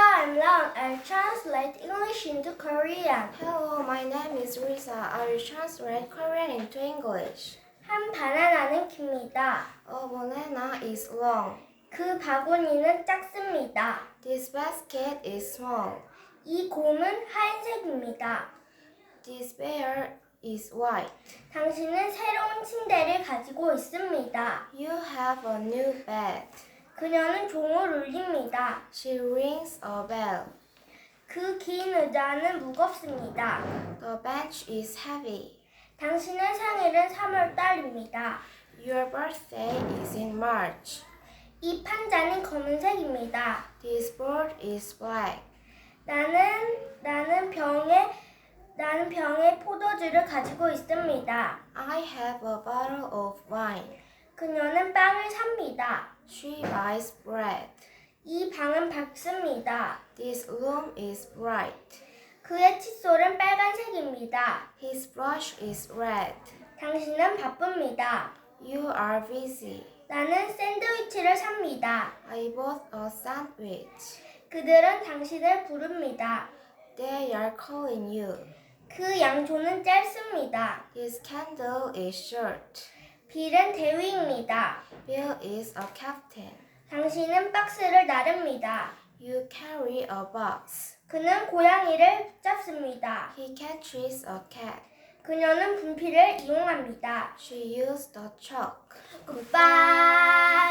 I'm Leon. I'll translate English into Korean. Hello, my name is Risa. I will translate Korean into English. 한 바나나는 깁니다. A banana is long. 그 바구니는 작습니다. This basket is small. 이 곰은 하얀색입니다. This bear is white. 당신은 새로운 침대를 가지고 있습니다. You have a new bed. 그녀는 종을 울립니다. She rings a bell. 그 긴 의자는 무겁습니다. The bench is heavy. 당신의 생일은 3월 달입니다. Your birthday is in March. 이 판자는 검은색입니다. This bird is black. 나는 나는 병에 나는 병에 포도주를 가지고 있습니다. I have a bottle of wine. 그녀는 빵을 삽니다. She buys bread. 이 방은 밝습니다. This room is bright. 그의 칫솔은 빨간색입니다. His brush is red. 당신은 바쁩니다. You are busy. 나는 샌드위치를 삽니다. I bought a sandwich. 그들은 당신을 부릅니다. They are calling you. 그 양초는 짧습니다. His candle is short. 빌은 대위입니다. Bill is a captain. 당신은 박스를 나릅니다. You carry a box. 그는 고양이를 잡습니다. He catches a cat. 그녀는 분필을 이용합니다. She used a chalk. 굿바이.